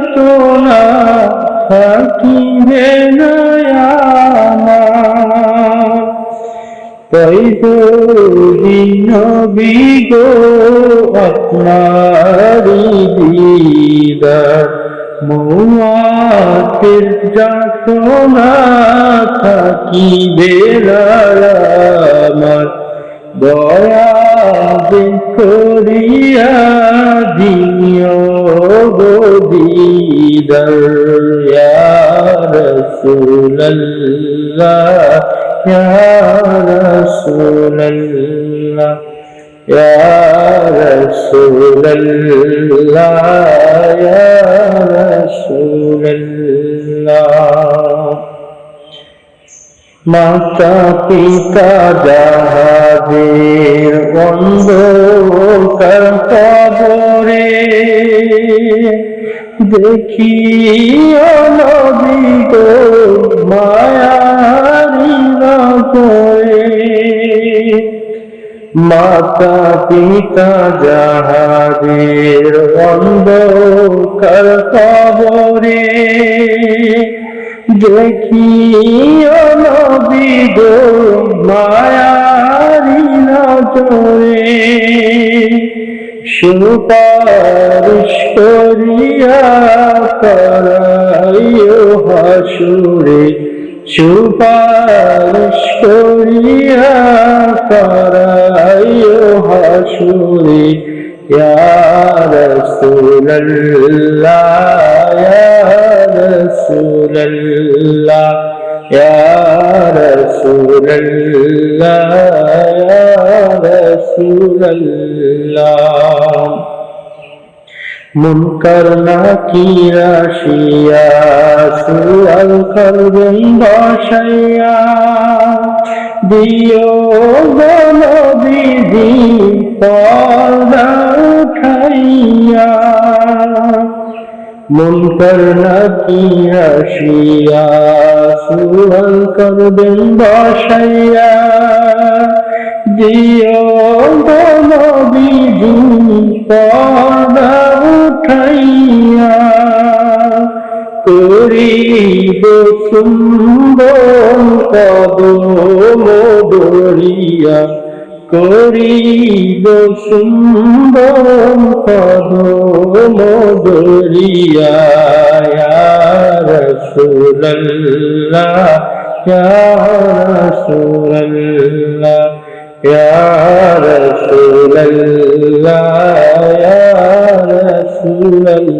যতনা থাকিবে তাই যদি নবী গো আপনারি দিদার মৌয়াতের যাতনা থাকিবে আমার, দয়া করিয়া দিও। দিদার রসুল্লাহ রসুল্লাহ يا رسول الله يا رسول الله মাতা পিতা যাহাদের অন্ধকার কবরে দেখি নবী গো মায়ারি মাতা পিতা যাহাদের অন্ধকার কবরে দেখি নবী গো মায়ারি নজরে সুপারিশ করিয়া করাইও হাসুরে সুপারিশ করিয়া করাইও হাসুরে ইয়া রাসূলুল্লাহ ইয়া রাসূলুল্লাহ। মুনকার নাকির আসিয়া সুয়াল করবেন বসাইয়া। দিও গলবিধি পর্দা উঠাইয়া। মুনকার নাকির আসিয়া সুয়াল করবেন বসাইয়া। দিও করিব সুন্দর কদম বড়িয়া করিব সুন্দর কদম বড়িয়া রসুল্লাহ রসুল্লাহ রসুল্লাহ